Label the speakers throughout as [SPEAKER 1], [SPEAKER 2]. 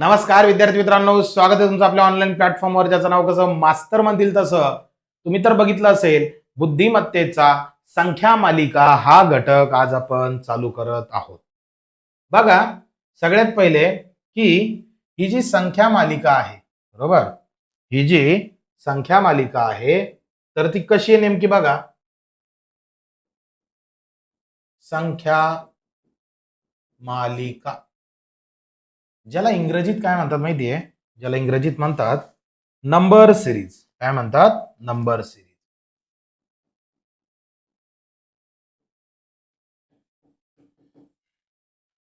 [SPEAKER 1] नमस्कार विद्यार्थी मित्रांनो. स्वागत आहे तुमचं आपल्या ऑनलाईन प्लॅटफॉर्मवर ज्याचं नाव कसं? मास्तर म्हणतील तसं. तुम्ही तर बघितलं असेल बुद्धिमत्तेचा संख्या मालिका हा घटक आज आपण चालू करत आहोत. बघा सगळ्यात पहिले की ही जी संख्या मालिका आहे बरोबर? ही जी संख्या मालिका आहे तर ती कशी आहे नेमकी बघा. संख्या मालिका. ज्याला इंग्रजीत काय म्हणतात माहितीये ज्याला इंग्रजीत म्हणतात नंबर सिरीज काय म्हणतात? नंबर सिरीज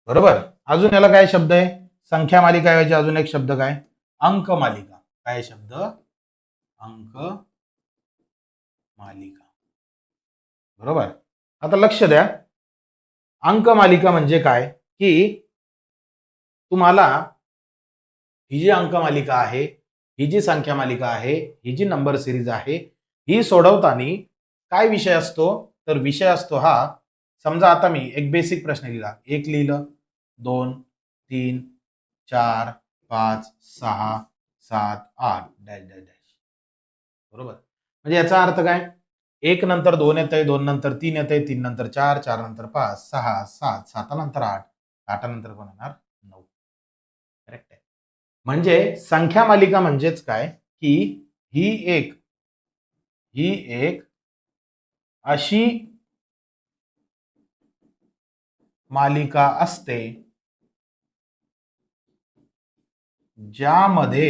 [SPEAKER 1] बरोबर? अजून याला काय शब्द आहे? संख्या मालिका ऐवजी अजून एक शब्द काय? अंक मालिका. काय शब्द? अंक मालिका. बरोबर? आता लक्ष द्या. अंक मालिका म्हणजे काय? की तुम्हाला ही जी अंक मालिका आहे ही जी संख्या मालिका आहे ही जी नंबर सिरीज आहे ही सोडवताना काय विषय असतो? तर विषय असतो हा समजा आता मी एक बेसिक प्रश्न लिहिला. एक लिहिलं दोन तीन चार पाच सहा सात आठ. Dash dash dash. बरोबर? म्हणजे याचा अर्थ काय? एक नंतर दोन येत आहे दोन नंतर तीन येत आहे तीन नंतर चार चार नंतर पाच सहा सात सातानंतर आठ. आठानंतर कोण येणार म्हणजे संख्या मालिका म्हणजेच काय? की ही एक ही एक अशी मालिका असते ज्यामध्ये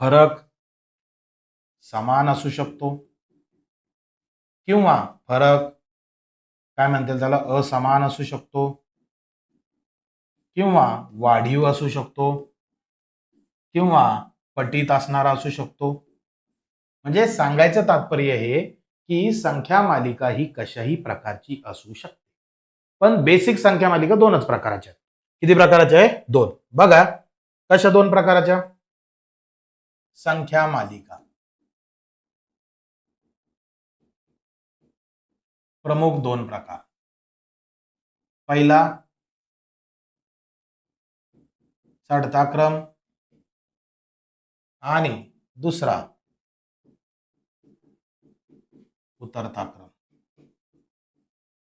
[SPEAKER 1] फरक समान असू शकतो किंवा फरक काय म्हणतात त्याला असमान असू शकतो. किंवा वाढीव असू शकतो किंवा पटीत असणारा असू शकतो. म्हणजे सांगायचं तात्पर्य हे की संख्या मालिका ही कशाही प्रकारची असू शकते. पण बेसिक संख्या मालिका दोनच प्रकाराच्या आहेत. किती प्रकाराच्या आहे दोन. बघा कशा दोन प्रकाराच्या? संख्या मालिका. प्रमुख दोन प्रकार. पहिला चढता क्रम. आणि दुसरा उतरता क्रम.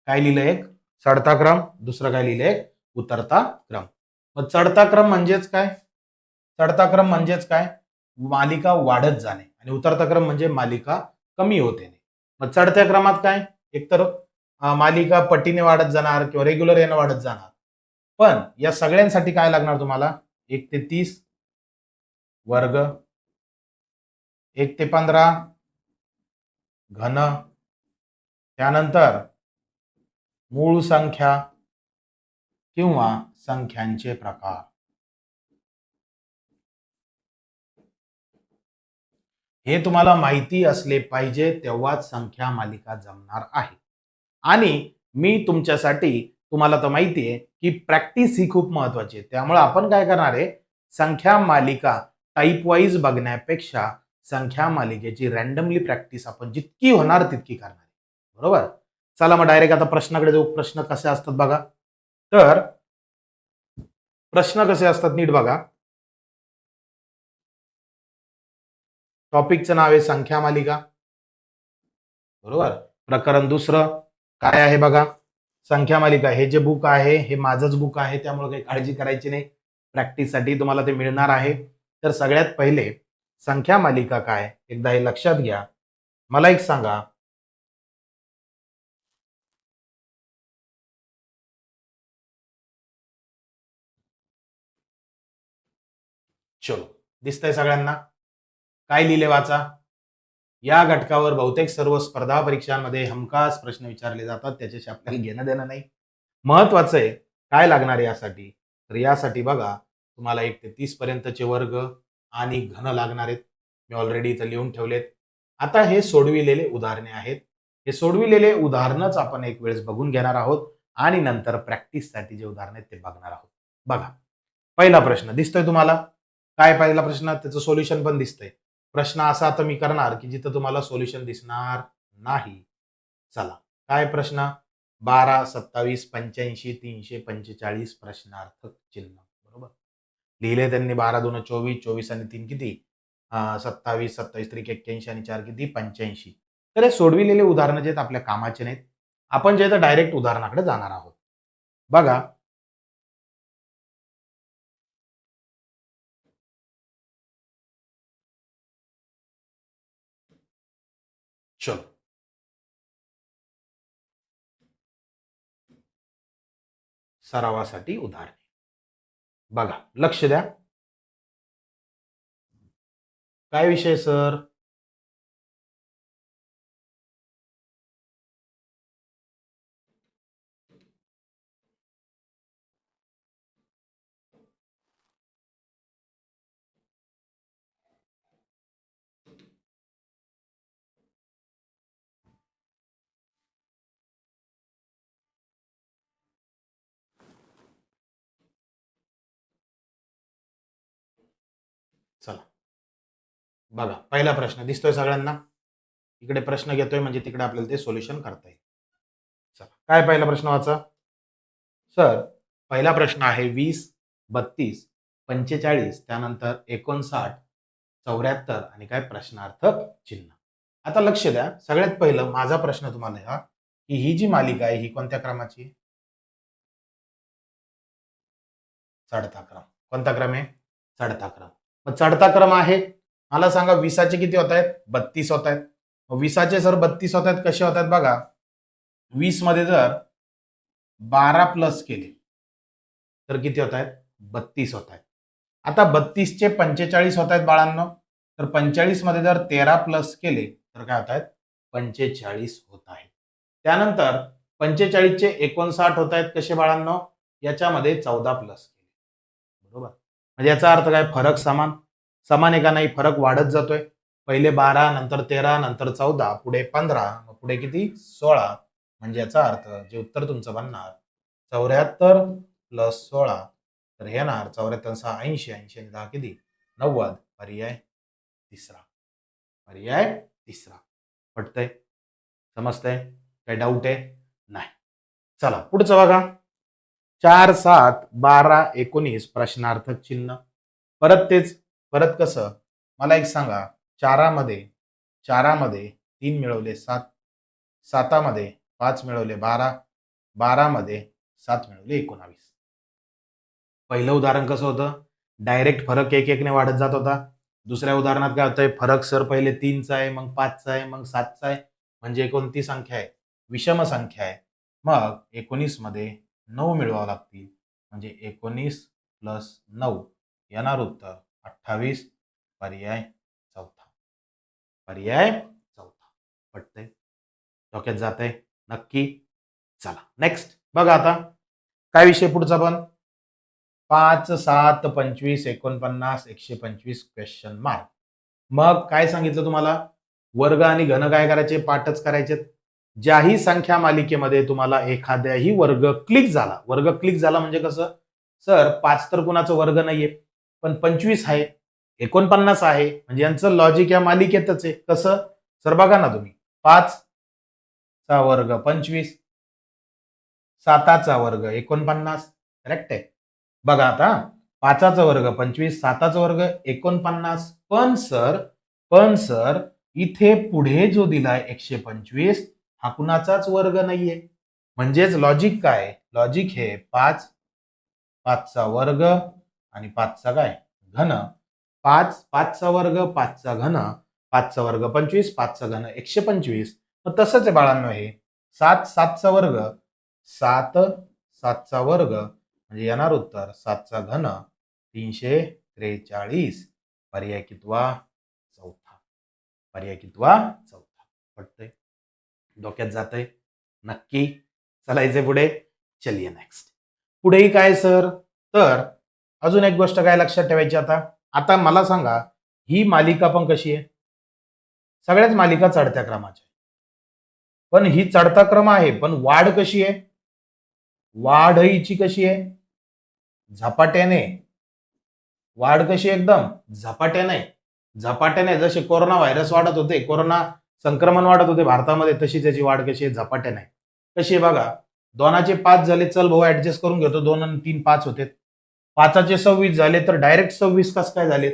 [SPEAKER 1] काय लिहिलं एक? चढता क्रम. दुसरं काय लिहिलं एक? उतरता क्रम. मग चढता क्रम म्हणजेच काय? चढता क्रम म्हणजेच काय? मालिका वाढत जाणे. आणि उतरता क्रम म्हणजे मालिका कमी होते मग चढत्या क्रमात काय? एकतर मालिका पटीने वाढत जाणार किंवा रेग्युलर यानं वाढत जाणार. पण या सगळ्यांसाठी काय लागणार तुम्हाला? एक ते तीस वर्ग एक ते पंधरा घन. त्यानंतर मूळ संख्या किंवा संख्यांचे प्रकार. हे तुम्हाला माहिती असले पाहिजे तेव्हाच संख्या मालिका जमणार आहे. आणि मी तुमच्यासाठी तुम्हाला तर माहिती आहे की प्रॅक्टिस ही खूप महत्वाची आहे. त्यामुळे आपण काय करणार आहे? संख्या मालिका टाईप वाईज बघण्यापेक्षा संख्या मालिकेची रॅन्डमली प्रॅक्टिस आपण जितकी होणार तितकी करणार आहे. बरोबर? चला मग डायरेक्ट आता प्रश्नाकडे जाऊ. प्रश्न कसे असतात बघा. तर प्रश्न कसे असतात नीट बघा. टॉपिकचं नाव आहे संख्या मालिका. बरोबर? प्रकरण दुसरं. काय आहे बघा? संख्या मालिका हे जे बुक आहे हे माझंच बुक आहे त्यामुळे काही काळजी करायची नाही. प्रॅक्टिससाठी तुम्हाला ते मिळणार आहे. तर सगळ्यात पहिले संख्या मालिका काय? एकदा हे लक्षात घ्या. मला एक सांगा. चलो दिसतंय सगळ्यांना? काय लिहिले वाचा? या घटकावर बहुतेक सर्व स्पर्धा परीक्षांमध्ये हमखास प्रश्न विचारले जातात त्याच्याशी आपल्याला घेणं देणं नाही. महत्वाचं आहे काय लागणार आहे यासाठी? तर यासाठी बघा तुम्हाला एक ते तीस पर्यंतचे वर्ग आणि घन लागणार आहेत. मी ऑलरेडी इथं लिहून ठेवलेत. आता हे सोडविलेले उदाहरणे आहेत. हे सोडविलेले उदाहरणच आपण एक वेळेस बघून घेणार आहोत आणि नंतर प्रॅक्टिससाठी जे उदाहरण आहेत ते बघणार आहोत. बघा पहिला प्रश्न दिसतोय तुम्हाला? काय पहिला प्रश्न? त्याचं सोल्युशन पण दिसतंय. प्रश्न असा आता मी करणार की जिथं तुम्हाला सोल्युशन दिसणार नाही. चला काय प्रश्न? बारा सत्तावीस पंच्याऐंशी तीनशे पंचेचाळीस प्रश्नार्थक चिन्ह. बरोबर? लिहिले त्यांनी बारा दोन चोवीस चोवीस आणि तीन किती? सत्तावीस सत्तावीस त्रिक एक्क्याऐंशी आणि चार किती? पंच्याऐंशी. तर हे सोडविलेले उदाहरणं जे आहेत आपल्या कामाचे नाहीत. आपण जे तर डायरेक्ट उदाहरणाकडे जाणार आहोत. बघा चलो सरावासाठी उदाहरणे बघा लक्ष द्या. काय विषय सर? चला. बघा पहिला प्रश्न दिसतोय सगळ्यांना? इकडे प्रश्न घेतोय म्हणजे तिकडे आपल्याला ते सोल्युशन करता येईल. चला काय पहिला प्रश्न वाचा? सर पहिला प्रश्न आहे वीस बत्तीस पंचेचाळीस त्यानंतर एकोणसाठ चौऱ्याहत्तर आणि काय प्रश्नार्थक चिन्ह. आता लक्ष द्या सगळ्यात पहिलं माझा प्रश्न तुम्हाला हा की ही जी मालिका आहे ही कोणत्या क्रमाची चढता क्रम. कोणता क्रम आहे? चढता क्रम. मग चढता क्रम आहे. मला सांगा विसाचे किती होत आहेत? बत्तीस होत आहेत. विसाचे सर बत्तीस होत आहेत कसे होत आहेत बघा. वीसमध्ये जर बारा प्लस केले तर किती होत आहेत? बत्तीस होत आहेत. आता बत्तीसचे पंचेचाळीस होत आहेत बाळांनो. तर पंचेचाळीसमध्ये जर तेरा प्लस केले तर काय होत आहेत? पंचेचाळीस होत आहेत. त्यानंतर पंचेचाळीसचे एकोणसाठ होत आहेत कसे बाळांनो? याच्यामध्ये चौदा प्लस केले. बरोबर? म्हणजे याचा अर्थ काय? फरक समान. समान आहे का नाही फरक वाढत जातोय. पहिले बारा नंतर तेरा नंतर चौदा पुढे पंधरा मग पुढे किती? सोळा. म्हणजे याचा अर्थ जे उत्तर तुमचं बनणार चौऱ्याहत्तर प्लस सोळा तर येणार चौऱ्याहत्तर सहा ऐंशी ऐंशी आणि दहा किती? नव्वद. पर्याय तिसरा. पर्याय तिसरा. पटतंय? समजतंय? काही डाऊट आहे? नाही. चला पुढचं बघा. चार सात बारा एकोणीस प्रश्नार्थक चिन्ह. परत तेच परत कसं? मला एक सांगा. चारामध्ये चारामध्ये तीन मिळवले सात. सातामध्ये पाच मिळवले बारा. बारामध्ये सात मिळवले एकोणावीस. पहिलं उदाहरण कसं होतं? डायरेक्ट फरक एक एकने वाढत जात होता. दुसऱ्या उदाहरणात काय होतंय? फरक सर पहिले तीनचा आहे मग पाचचा आहे मग सातचा आहे. म्हणजे एकोणती संख्या आहे. विषम संख्या आहे. मग एकोणीसमध्ये नऊ मिळवावं लागतील. म्हणजे एकोणीस प्लस नऊ येणार उत्तर अठ्ठावीस. पर्याय चौथा. पर्याय चौथा. पटतंय? डोक्यात जात आहे नक्की? चला. नेक्स्ट बघा आता. काय विषय पुढचा पण? पाच सात पंचवीस एकोणपन्नास एकशे पंचवीस क्वेश्चन मार्क मग काय सांगितलं तुम्हाला? वर्ग आणि घन काय करायचे? पाठच करायचे ज्याही संख्या मालिकेमध्ये तुम्हाला एखाद्याही वर्ग क्लिक झाला. वर्ग क्लिक झाला म्हणजे कसं? सर पाच तर कुणाचं वर्ग नाहीये. पण पंचवीस आहे. एकोणपन्नास आहे. म्हणजे यांचं लॉजिक या मालिकेतच आहे. कसं? सर बघा ना तुम्ही. पाच चा वर्ग पंचवीस. साताचा वर्ग एकोणपन्नास. करेक्ट आहे. बघा आता. पाचाचा वर्ग पंचवीस. साताचा वर्ग एकोणपन्नास. पण सर पण सर इथे पुढे जो दिलाय एकशे पंचवीस हा कुणाचाच वर्ग नाहीये. म्हणजेच लॉजिक काय? लॉजिक हे पाच पाचचा वर्ग आणि पाचचा काय? घन. पाच पाचचा वर्ग पाचचा घन. पाचचा वर्ग पंचवीस पाचचा घन एकशे पंचवीस. मग तसंच आहे बाळांनो हे. सात सातचा वर्ग. सात सातचा वर्ग. म्हणजे येणार उत्तर. सातचा घन. तीनशे त्रेचाळीस. पर्याय कितवा? चौथा. पर्याय कितवा? चौथा. पटतंय? डोक्यात जातंय. नक्की चलायचे पुढे. चलिये नेक्स्ट पुढेही काय सर तर अजून एक गोष्ट काय लक्षात ठेवायची आता? आता मला सांगा ही मालिका पण कशी आहे? सगळ्याच मालिका चढत्या क्रमाच्या आहे. पण ही चढता क्रम आहे पण वाढ कशी आहे? वाढ हिची कशी आहे? झपाट्याने. वाढ कशी आहे एकदम? झपाट्याने. झपाट्याने जसे कोरोना व्हायरस वाढत होते कोरोना संक्रमण वाढत होते भारतामध्ये तशी त्याची वाढ कशी आहे? झपाट्याने कशी आहे बघा दोनाचे पाच झाले चल भाऊ ऍडजस्ट करून घेतो. दोन आणि तीन पाच होते पाचाचे सव्वीस झाले तर डायरेक्ट सव्वीस कस काय झाले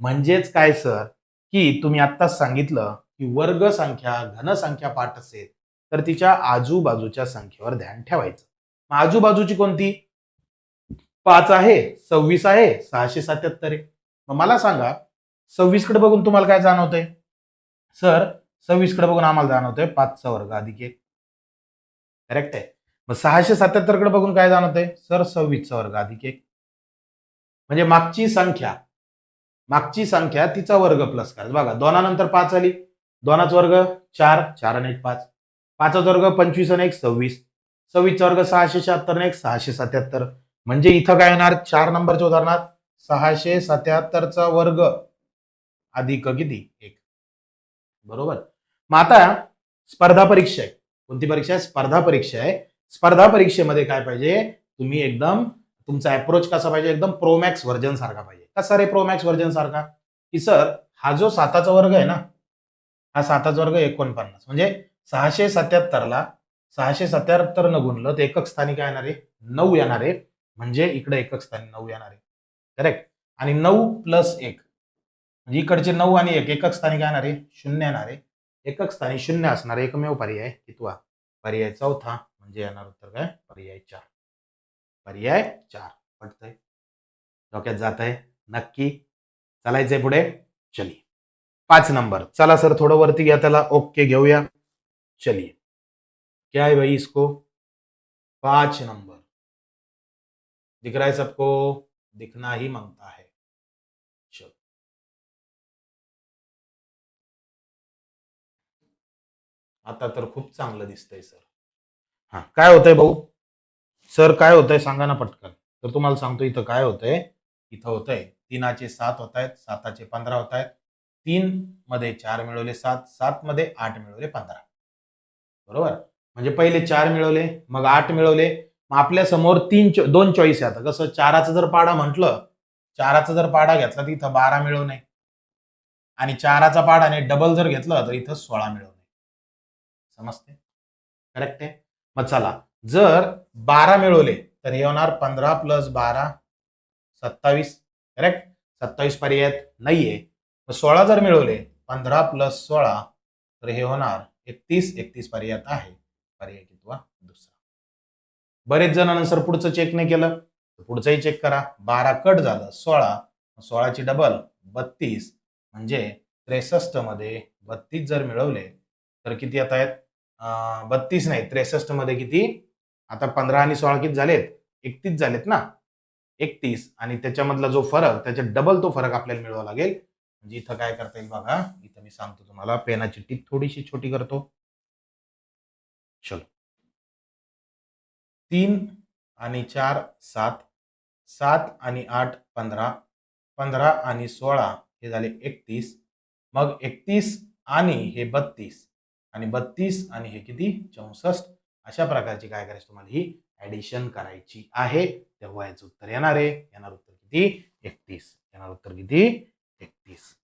[SPEAKER 1] म्हणजेच काय सर की तुम्ही आत्ताच सांगितलं की वर्ग संख्या घनसंख्या पाठ असेल तर तिच्या आजूबाजूच्या संख्येवर ध्यान ठेवायचं. मग आजूबाजूची कोणती? पाच आहे सव्वीस आहे सहाशे सत्याहत्तर आहे. मग मला सांगा सव्वीसकडे बघून तुम्हाला काय जाणवतंय? सर सव्वीसकडे बघून आम्हाला जाणवतोय पाचचा वर्ग अधिक एक. करेक्ट आहे. मग सहाशे सत्याहत्तरकडे बघून काय जाणवतंय? सर सव्वीसचा वर्ग अधिक एक. म्हणजे मागची संख्या मागची संख्या तिचा वर्ग प्लस करायचा. बघा दोनानंतर पाच आली. दोनाचा वर्ग चार चार आणि एक पाच. पाचाचा वर्ग पंचवीस आणि एक सव्वीस. सव्वीसचा वर्ग सहाशे शहात्तर आणि एक सहाशे सत्याहत्तर. म्हणजे इथं काय येणार चार नंबरच्या उदाहरणात सहाशे सत्याहत्तरचा वर्ग अधिक किती? एक. बरोबर? मग आता स्पर्धा परीक्षा आहे. कोणती परीक्षा आहे? स्पर्धा परीक्षा आहे. स्पर्धा परीक्षेमध्ये काय पाहिजे? तुम्ही एकदम तुमचा अप्रोच कसा पाहिजे? एकदम प्रोमॅक्स व्हर्जन सारखा पाहिजे. कसा रे प्रोमॅक्स व्हर्जन सारखा? की सर हा जो साताचा वर्ग आहे ना हा साताचा वर्ग एकोणपन्नास. म्हणजे सहाशे सत्याहत्तरला सहाशे सत्याहत्तर न गुणलं तर एकक स्थानी काय येणार आहे? नऊ येणार आहे. म्हणजे इकडे एकक स्थानी नऊ येणार आहे. करेक्ट आणि नऊ प्लस एक. म्हणजे इकडचे नऊ आणि एक एकक स्थानी काय येणार आहे? शून्य येणार आहे. एकक स्थानी शून्य असणार एकमेव पर्याय कितवा? पर्याय चौथा म्हणजे येणार उत्तर काय? पर्याय चार. पर्याय चार. पटतंय? डोक्यात जात आहे नक्की? चालायचंय पुढे? चलिए. पाच नंबर. चला सर थोडं वरती घ्या त्याला. ओके घेऊया. चलिए. क्या है भाई इसको? पांच नंबर. दिख रहा है सबको? दिखना ही मांगता है. आता तर खूप चांगलं दिसतंय सर. हा काय होतंय भाऊ? सर काय होतंय सांगा ना पटकन. तर तुम्हाला सांगतो इथं काय होतंय? इथं होतंय तीनाचे सात होत आहेत साताचे पंधरा होत आहेत तीन मध्ये चार मिळवले सात सात मध्ये आठ मिळवले पंधरा. बरोबर? म्हणजे पहिले चार मिळवले मग आठ मिळवले. मग आपल्यासमोर तीन चो- दोन चॉईस आहे आता. कसं चाराचा जर पाडा म्हटलं चाराचा जर पाडा घेतला तर इथं बारा मिळवणे. आणि चाराचा पाडाने डबल जर घेतलं तर इथं सोळा मिळवणे. समजते? करेक्ट आहे? मग चला. जर बारा मिळवले तर हे होणार पंधरा प्लस बारा सत्तावीस. करेक्ट सत्तावीस पर्यायात नाहीये. मग सोळा जर मिळवले पंधरा प्लस सोळा तर हे होणार एकतीस. एकतीस पर्यायात आहे. पर्याय किंवा दुसरा. बरेच जणांना पुढचं चेक नाही केलं. तर पुढचंही चेक करा. बारा कट झालं सोळा. सोळाची डबल बत्तीस. म्हणजे त्रेसष्टमध्ये बत्तीस जर मिळवले तर किती येत आहेत? बत्तीस नाही त्रेसष्टमध्ये किती? आता पंधरा आणि सोळा किती झालेत? एकतीस झालेत ना? एकतीस. आणि त्याच्यामधला जो फरक त्याच्या डबल तो फरक आपल्याला मिळवावा लागेल. म्हणजे इथं काय करता येईल बघा. इथं मी सांगतो तुम्हाला. पेनाची टीप थोडीशी छोटी करतो. चलो. तीन आणि चार सात. सात आणि आठ पंधरा. पंधरा आणि सोळा हे झाले एकतीस. मग एकतीस आणि हे बत्तीस. आणि बत्तीस आणि हे किती? चौसष्ट. अशा प्रकारची काय करायची तुम्हाला ही ऍडिशन करायची आहे. तेव्हा याचं उत्तर येणार आहे. येणार उत्तर किती? एकतीस. येणार उत्तर किती? एकतीस.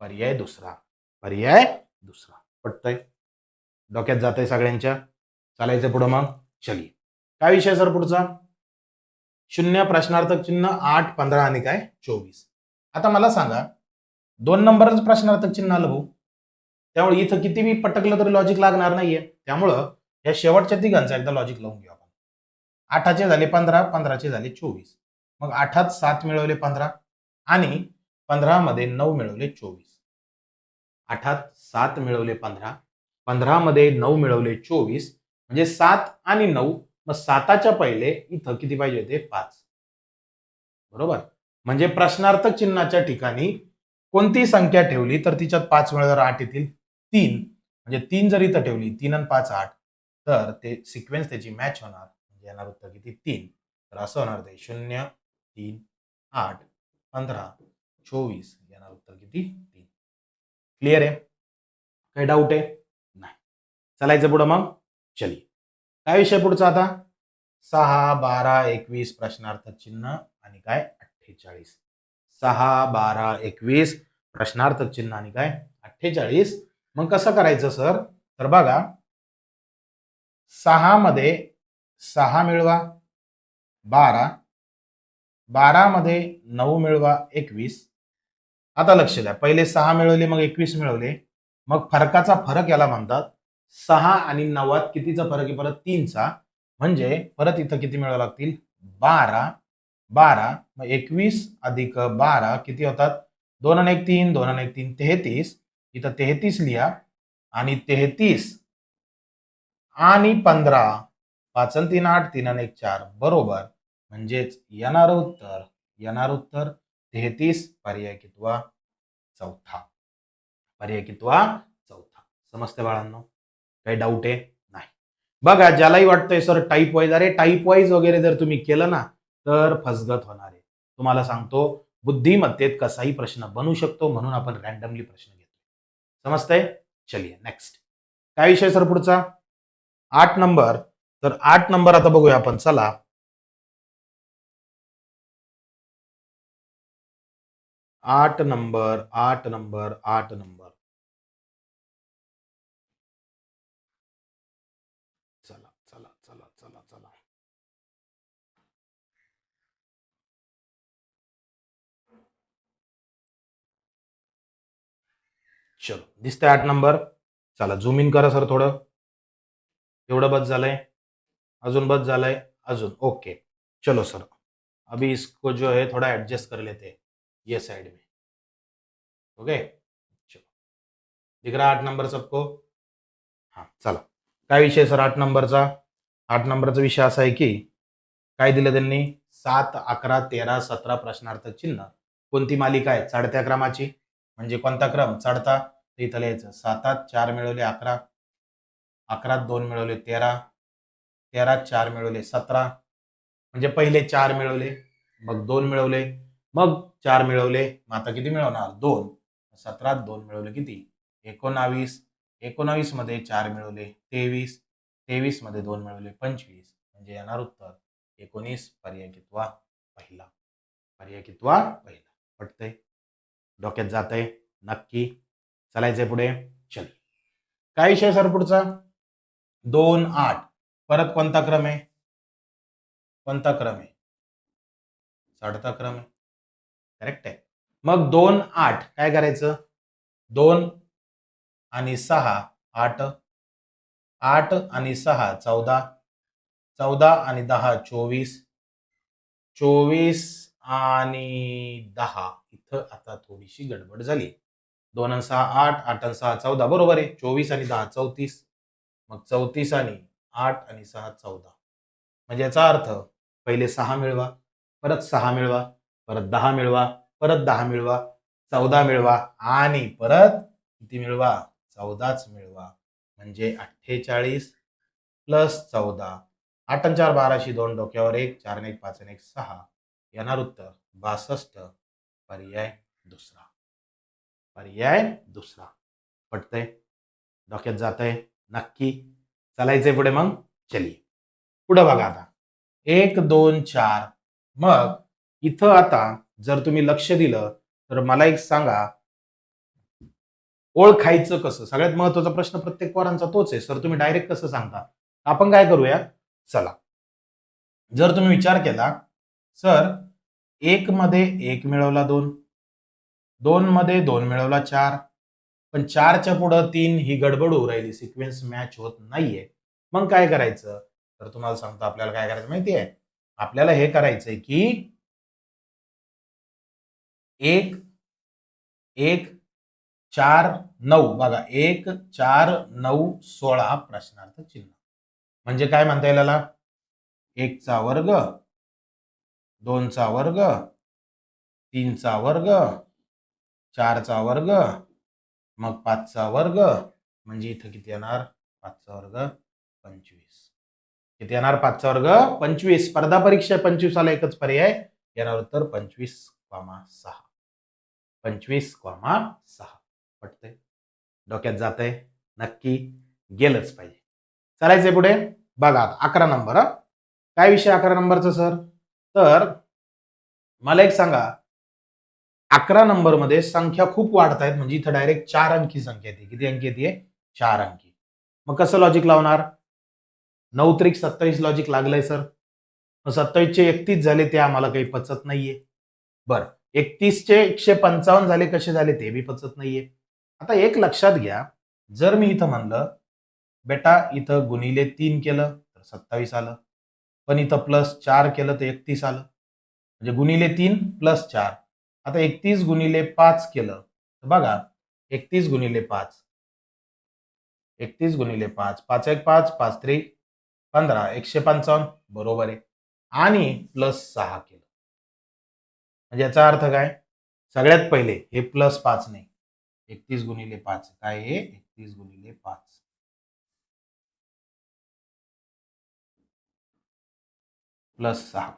[SPEAKER 1] पर्याय दुसरा. पर्याय दुसरा. पटतय? डोक्यात जात आहे सगळ्यांच्या? चालायचं पुढं मग? चली काय विषय सर पुढचा? शून्य प्रश्नार्थक चिन्ह आठ पंधरा आणि काय? चोवीस. आता मला सांगा दोन नंबरच प्रश्नार्थक चिन्ह आलं भाऊ. त्यामुळे इथं किती मी पटकलं तरी लॉजिक लागणार नाहीये. त्यामुळं या शेवटच्या तिघांचा एकदा लॉजिक लावून घेऊ आपण. आठाचे झाले पंधरा पंधराचे झाले चोवीस. मग आठात सात मिळवले पंधरा आणि पंधरामध्ये नऊ मिळवले चोवीस. आठात सात मिळवले पंधरा पंधरा मध्ये नऊ मिळवले चोवीस. म्हणजे सात आणि नऊ मग साताच्या पहिले इथं किती पाहिजे होते? पाच. बरोबर? म्हणजे प्रश्नार्थक चिन्हाच्या ठिकाणी कोणती संख्या ठेवली तर तिच्यात पाच वेळा जर आठ येतील तीन. म्हणजे तीन जर इथं ठेवली तीन आणि पाच आठ तर ते सिक्वेन्स त्याची मॅच होणार. म्हणजे येणार उत्तर किती? तीन. तर असं होणार ते. शून्य तीन आठ पंधरा चोवीस. येणार उत्तर किती? तीन. क्लिअर आहे? काही डाऊट आहे? नाही. चालायचं पुढं मग. चली काय विषय पुढचा आता? सहा बारा एकवीस प्रश्नार्थ चिन्ह आणि काय? अठ्ठेचाळीस. सहा बारा एकवीस प्रश्नार्थक चिन्ह आणि काय? अठ्ठेचाळीस. मग कसं करायचं सर? तर बघा. सहा मध्ये सहा मिळवा बारा. बारामध्ये नऊ मिळवा एकवीस. आता लक्ष द्या. पहिले सहा मिळवले मग एकवीस मिळवले. मग फरकाचा फरक याला म्हणतात सहा आणि नवात कितीचा फरक आहे? परत तीनचा. म्हणजे परत इथं किती मिळावं लागतील? बारा. बारा मग एकवीस अधिक बारा किती होतात? दोन आणि एक तीन दोन आणि एक तीन तेहतीस. इथं तेहतीस लिहा. आणि तेहतीस आणि पंधरा पाच तीन आठ तीन आणि एक चार. बरोबर. म्हणजेच येणार उत्तर येणार उत्तर तेहतीस पर्याय कितवा? चौथा. पर्याय कितवा? चौथा. समजते बाळांनो? काही डाऊट आहे नाही. बघा ज्यालाही वाटतंय सर टाईप वाईज अरे टाईप वाईज वगैरे जर तुम्ही केलं ना तर फसगत होणार आहे. तुम्हाला सांगतो बुद्धिमत्तेत कसाही प्रश्न बनू शकतो म्हणून आपण रॅन्डमली प्रश्न घेतो समजतंय? चलिये नेक्स्ट काय विषय सर पुढचा? आठ नंबर. तर आठ नंबर आता बघूया आपण. चला. आठ नंबर आठ नंबर आठ नंबर. चलो दिसतंय आठ नंबर. चला झूम इन करा सर थोडं. एवढं बस झालंय. अजून बस झालंय. अजून ओके चलो सर. अभी इसको जो है थोड़ा एडजस्ट कर लेते. हैं ये साइड में. ओके चलो. दिख रहा आठ नंबर सबको? हां चला. काय विषय सर आठ नंबरचा? आठ नंबरचा विषय असा आहे की काय दिलं त्यांनी? सात अकरा तेरा सतरा प्रश्नार्थ चिन्ह. कोणती मालिका आहे? चढत्या क्रमाची. म्हणजे कोणता क्रम? चढता. ते इथं लिहायचं. सातात चार मिळवले अकरा अकरात दोन मिळवले तेरा तेरात चार मिळवले सतरा म्हणजे पहिले चार मिळवले मग दोन मिळवले मग चार मिळवले मग आता किती मिळवणार? दोन. सतरात दोन मिळवले किती? एकोणावीस. एकोणावीसमध्ये चार मिळवले तेवीस. तेवीसमध्ये दोन मिळवले पंचवीस. म्हणजे येणार उत्तर. एकोणीस पर्याय कितवा पहिला? पर्याय कितवा पहिला? पटतंय? डोक्यात जातंय? नक्की? चालायचंय पुढे. चल. काय विषय सर पुढचा? दोन आठ. परत कोणता क्रम आहे? कोणता क्रम आहे? चढता क्रम आहे. करेक्ट आहे. मग दोन आठ. काय करायचं? दोन आणि सहा आठ. आठ आणि सहा चौदा. चौदा आणि दहा चोवीस. चोवीस आणि दहा. इथं आता थोडीशी गडबड झाली. दोन आणि सहा आठ आठ आणि सहा चौदा. बरोबर आहे. चोवीस आणि दहा चौतीस. मग चौतीस आणि आठ आणि सहा चौदा. म्हणजे याचा अर्थ पहिले सहा मिळवा परत सहा मिळवा परत दहा मिळवा परत दहा मिळवा चौदा मिळवा आणि परत किती मिळवा? चौदाच मिळवा. म्हणजे अठ्ठेचाळीस प्लस चौदा. आठ आणि चार बाराशे दोन डोक्यावर एक चार एक पाच एक सहा. येणार उत्तर बासष्ट पर्याय दुसरा. पर्याय दुसरा. पटतंय? डोक्यात जातंय? नक्की. चालायचंय पुढे मग? चलिये पुढं बघा आता. एक दोन चार. मग इथं आता जर तुम्ही लक्ष दिलं तर मला एक सांगा. ओळखायचं कसं? सगळ्यात महत्त्वाचा प्रश्न प्रत्येक पोरांचा तोच आहे. सर तुम्ही डायरेक्ट कसं सांगता? आपण काय करूया चला. जर तुम्ही विचार केला सर एक मध्ये एक मिळवला दोन. दोन मध्ये दोन मिळवला चार. पण चारच्या पुढं तीन ही गडबड होऊ राहिली. सिक्वेन्स मॅच होत नाहीये. मग काय करायचं? तर तुम्हाला सांगतो आपल्याला काय करायचं माहिती आहे आपल्याला हे करायचंय की एक एक चार नऊ. बघा एक चार नऊ सोळा प्रश्नार्थ चिन्ह. म्हणजे काय म्हणता येईल याला? एकचा वर्ग दोनचा वर्ग तीनचा वर्ग चारचा वर्ग मग पाचचा वर्ग म्हणजे इथं किती येणार? पाचचा वर्ग पंचवीस. किती येणार? पाचचा वर्ग पंचवीस. स्पर्धा परीक्षा पंचवीस आला एकच पर्याय. येणार उत्तर पंचवीस कॉमा सहा. पंचवीस कॉमा सहा. पटतंय? डोक्यात जात आहे नक्की गेलंच पाहिजे. चालायचंय पुढे? बघा अकरा नंबर काय विषय अकरा नंबरचा सर? तर मला एक सांगा. अकरा नंबरमध्ये संख्या खूप वाढत आहेत. म्हणजे इथं डायरेक्ट चार अंकी संख्या येते. किती अंकी येते? चार अंकी. मग कसं लॉजिक लावणार? नऊ त्रिक सत्तावीस लॉजिक लागलंय सर मग सत्तावीसचे एकतीस झाले ते आम्हाला काही पचत नाहीये. बरं. एकतीसचे एकशे पंचावन्न झाले कसे झाले ते बी पचत नाहीये. आता एक लक्षात घ्या. जर मी इथं म्हणलं बेटा इथं गुणिले तीन केलं तर सत्तावीस आलं. पण इथं प्लस चार केलं तर एकतीस आलं. म्हणजे गुणिले तीन प्लस चार. आता एकतीस गुणिले पाच केलं. तर बघा एकतीस गुणिले पाच. एकतीस गुणिले पाच पाच एक पाच पाच त्री पंधरा एकशे पंचावन्न बरोबर आहे. आणि प्लस सहा केलं. म्हणजे याचा अर्थ काय? सगळ्यात पहिले हे प्लस पाच नाही. एकतीस गुणिले पाच काय हे एकतीस गुणिले पाच. प्लस सहा.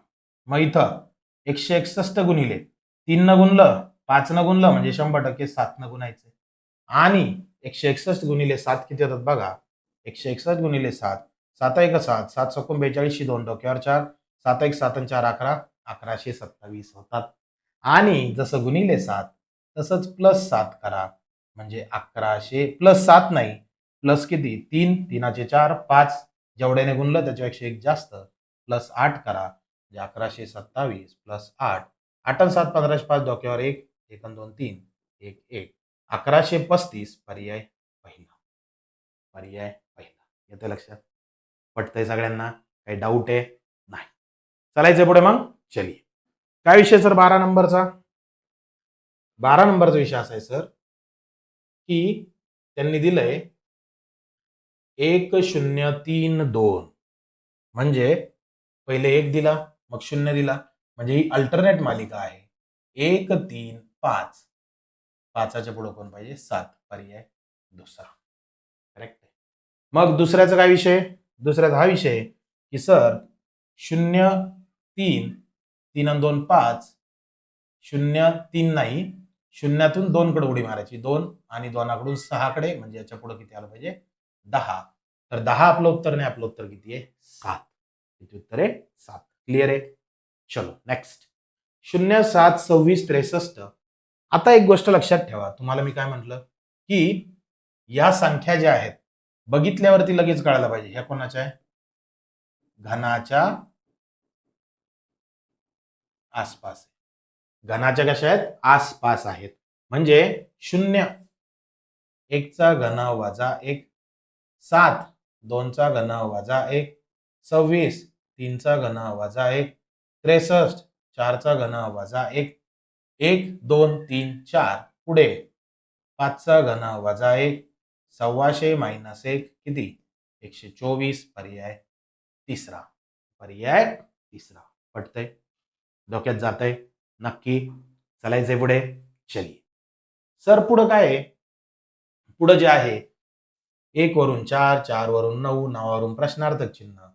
[SPEAKER 1] मग इथं एकशे एकसष्ट गुणिले तीन न गुणलं पाच न गुणलं म्हणजे शंभर टक्के सात न गुणायचं. आणि एकशे एकसष्ट गुणिले सात किती होतात बघा? एकशे एकसष्ट गुणिले सात. सात एक सात. सात सकोन बेचाळीसशे दोन डोक्यावर चार. सात एक सात चार अकरा. अकराशे सत्तावीस होतात. आणि जसं गुणिले सात तसंच प्लस सात करा. म्हणजे अकराशे प्लस सात नाही. प्लस किती? तीन. तीनाचे चार पाच. जेवढ्याने गुणलं त्याच्यापेक्षा एक जास्त. प्लस आठ करा. म्हणजे अकराशे सत्तावीस प्लस आठ. आठ आणि सात पंधराशे पाच डोक्यावर एक एक दोन तीन एक एक. अकराशे पस्तीस पर्याय पहिला. पर्याय पहिला. येतं लक्षात? पटतंय सगळ्यांना? काही डाऊट आहे? नाही. चालायचं पुढे मग चलिये. काय विषय सर बारा नंबरचा? बारा नंबरचा विषय असा आहे सर की त्यांनी दिलंय एक शून्य तीन दोन. म्हणजे पहिले एक दिला मग शून्य दिला. म्हणजे ही अल्टरनेट मालिका आहे. एक तीन पाच. पाचाच्या पुढं कोण पाहिजे? सात. पर्याय दुसरा. करेक्ट मग दुसऱ्याचा काय विषय? दुसऱ्याचा हा विषय की सर शून्य तीन तीन आणि दोन पाच. शून्य तीन नाही. शून्यातून दोनकडे उडी मारायची. दोन आणि दोनाकडून सहाकडे म्हणजे याच्यापुढे किती आलं पाहिजे? दहा. तर दहा आपलं उत्तर नाही आपलं उत्तर किती आहे? सात. किती उत्तर आहे सात. क्लिअर आहे? चलो नेक्स्ट शून्य सात सव्वीस त्रेसष्ट. आता एक गोष्ट लक्षात ठेवा तुम्हाला मी काय म्हटलं? की या संख्या ज्या आहेत बघितल्यावरती लगेच कळायला पाहिजे. ह्या कोणाच्या आहे? घनाच्या आसपास घनाच्या कशा आहेत? आसपास आहेत. म्हणजे शून्य एकचा घन वजा एक सात दोनचा घन वजा एक सव्वीस तीनचा घन वजा एक त्रेसष्ट चारचा घन वजा एक. एक दोन तीन चार. पुढे. पाचचा घन वजा एक. सव्वाशे मायनस एक किती? एकशे चोवीस. पर्याय तिसरा. पर्याय तिसरा. पटतंय? डोक्यात जात आहे नक्की चालायचंय पुढे. चलिये सर पुढं काय पुढं जे आहे एक वरून चार चार वरून नऊ नवावरून प्रश्नार्थक चिन्ह.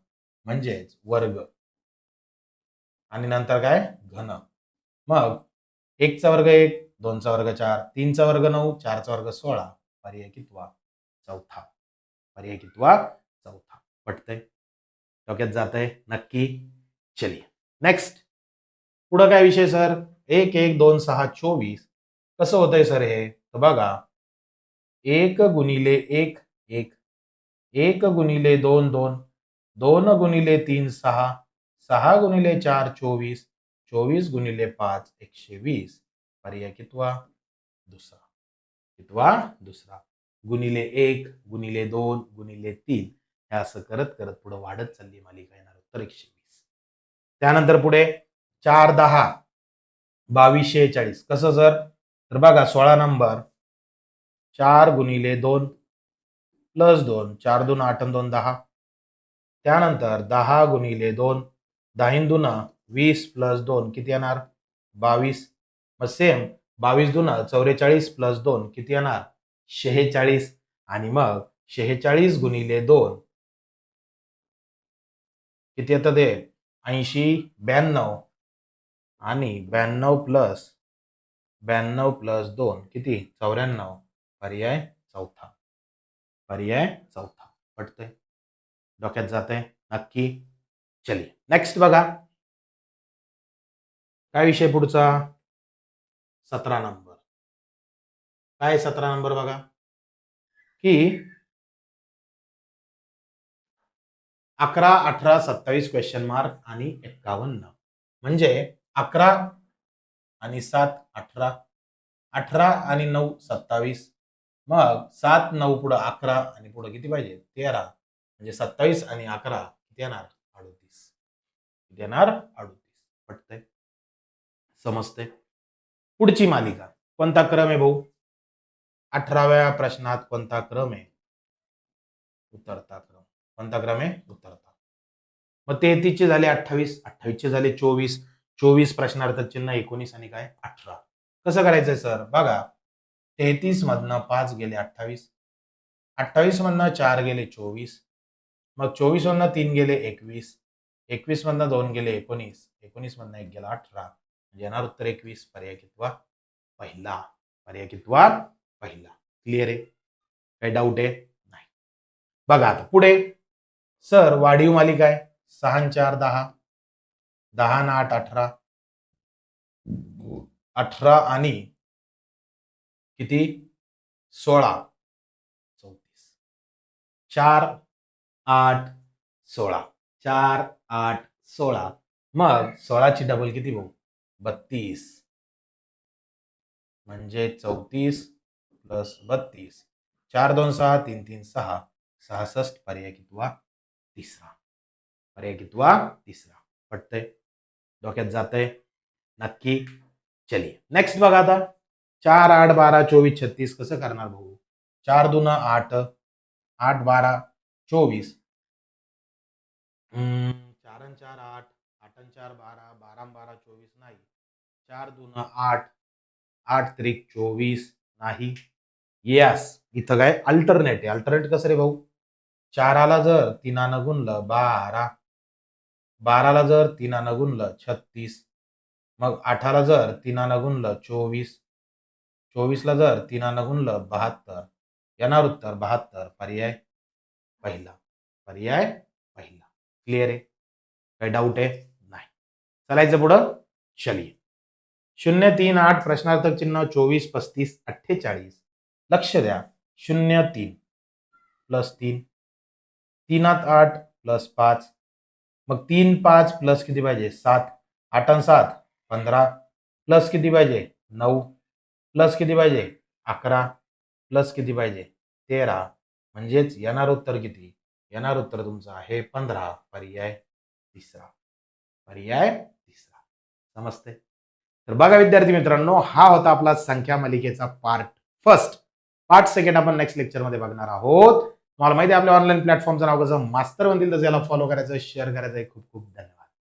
[SPEAKER 1] म्हणजेच वर्ग. आणि नंतर काय? घन. मग एकचा वर्ग एक दोनचा वर्ग चार तीनचा वर्ग नऊ चारचा वर्ग सोळा. पर्याय कितवा चौथा. पर्याय कितवा चौथा. पटतंय? डोक्यात जात आहे नक्की? चलिये नेक्स्ट पुढं काय विषय सर? एक एक दोन सहा चोवीस. कसं होतंय सर हे? तर बघा. एक गुणिले एक एक. एक गुणिले दोन दोन. दोन गुणिले तीन सहा. सहा गुणिले चार चोवीस चोवीस गुणिले पाच एकशे वीस. पर्याय कितवा? दुसरा. कितवा? दुसरा. गुणिले एक गुणिले दोन गुणिले तीन. हे असं करत करत पुढे वाढत चालली मालिका येणार उत्तर एकशे वीस. त्यानंतर पुढे चार दहा बावीसशे चाळीस. कसं सर? तर बघा सोळा नंबर. चार गुणिले दोन प्लस दोन चार दोन आठ दोन दहा. त्यानंतर दहा गुणिले दोन दहा दुना वीस प्लस दोन किती येणार? बावीस. मग सेम बावीस दुना चौवेचाळीस प्लस दोन किती येणार? शेहेचाळीस. आणि मग शेहेचाळीस गुणिले दोन. किती येतं ते? ऐंशी ब्याण्णव. आणि ब्याण्णव प्लस ब्याण्णव प्लस दोन किती? चौऱ्याण्णव. पर्याय चौथा. पर्याय चौथा. पटतंय? डोक्यात जाते नक्की? चलिये नेक्स्ट बघा. काय विषय पुढचा? सतरा नंबर. काय सतरा नंबर बघा? की अकरा अठरा सत्तावीस क्वेश्चन मार्क आणि एक्कावन्न. म्हणजे अकरा आणि सात अठरा अठरा आणि नऊ सत्तावीस. मग सात नऊ पुढं अकरा आणि पुढं किती पाहिजे? तेरा. म्हणजे सत्तावीस आणि अकरा किती येणार? देणार अडोतीस. पटतंय? समजते पुढची मालिका. कोणता क्रम आहे भाऊ? अठराव्या प्रश्नात कोणता क्रम आहे? उतरता क्रम. कोणता क्रम आहे? उतरता. मग तेहतीसचे झाले अठ्ठावीस अठ्ठावीसचे झाले चोवीस. चोवीस प्रश्नार्थ चिन्ह एकोणीस आणि काय? अठरा. कसं करायचंय सर? बघा. तेहतीस मधनं पाच गेले अठ्ठावीस. अठ्ठावीस मधनं चार गेले चोवीस. मग चोवीस मधनं तीन गेले एकवीस. एकवीस मधनं दोन गेले एकोणीस. एकोणीस मधनं एक गेला अठरा. म्हणजे येणार उत्तर एकवीस. पर्याय कितवा पहिला. पर्याय कितवा पहिला. क्लिअर आहे? काही डाऊट आहे? नाही. बघा आता पुढे. सर वाढीव मालिका आहे. सहा चार दहा. दहा ना आठ अठरा. अठरा आणि किती? सोळा. चौतीस. चार आठ सोळा. चार आठ सोळा. मग? सोळाची डबल किती भाऊ? बत्तीस. म्हणजे चौतीस प्लस बत्तीस. चार दोन सहा तीन तीन सहा. सहासष्ट. पर्याय कितवा? तिसरा. पर्याय कितवा? तिसरा. पटतंय? डोक्यात जातंय? नक्की चलिए. नेक्स्ट बघा आता. चार आठ बारा चोवीस छत्तीस. कसं करणार भाऊ? चार दुन आठ. आठ बारा चोवीस. चार आठ आठ चार बारा बारा बारा चोवीस नाही. चार दोन आठ आठ त्रिक चोवीस नाही. येस इथं काय अल्टरनेट आहे. अल्टरनेट कसं रे भाऊ? चाराला जर तिनानं गुणलं बारा बाराला जर तिनानं गुणलं छत्तीस मग आठाला जर तिनानं गुणलं चोवीस चोवीसला जर तिनानं गुणलं बहात्तर. येणार उत्तर? बहात्तर. पर्याय पहिला. पर्याय पहिला. क्लिअर आहे? काही डाऊट आहे? नाही. चालायचं पुढं? चलिये शून्य तीन आठ प्रश्नार्थक चिन्ह चोवीस पस्तीस अठ्ठेचाळीस. लक्ष द्या. शून्य तीन प्लस तीन. तीनात आठ प्लस पाच. मग तीन पाच प्लस किती पाहिजे? सात. आठ आणि सात पंधरा. प्लस किती पाहिजे? नऊ. प्लस किती पाहिजे? अकरा. प्लस किती पाहिजे? तेरा. म्हणजेच येणार उत्तर किती? येणार उत्तर तुमचं आहे पंधरा. पर्याय तिसरा. पर्याय तिसरा. समजते तर बघा विद्यार्थी मित्रांनो हा होता आपला संख्या मालिकेचा पार्ट फर्स्ट पार्ट सेकंड आपण नेक्स्ट लेक्चरमध्ये बघणार आहोत. तुम्हाला माहिती आहे आपल्या ऑनलाईन प्लॅटफॉर्मचं नाव कसं? मास्तर म्हणतील तर याला फॉलो करायचं शेअर करायचं. आहे खूप खूप धन्यवाद.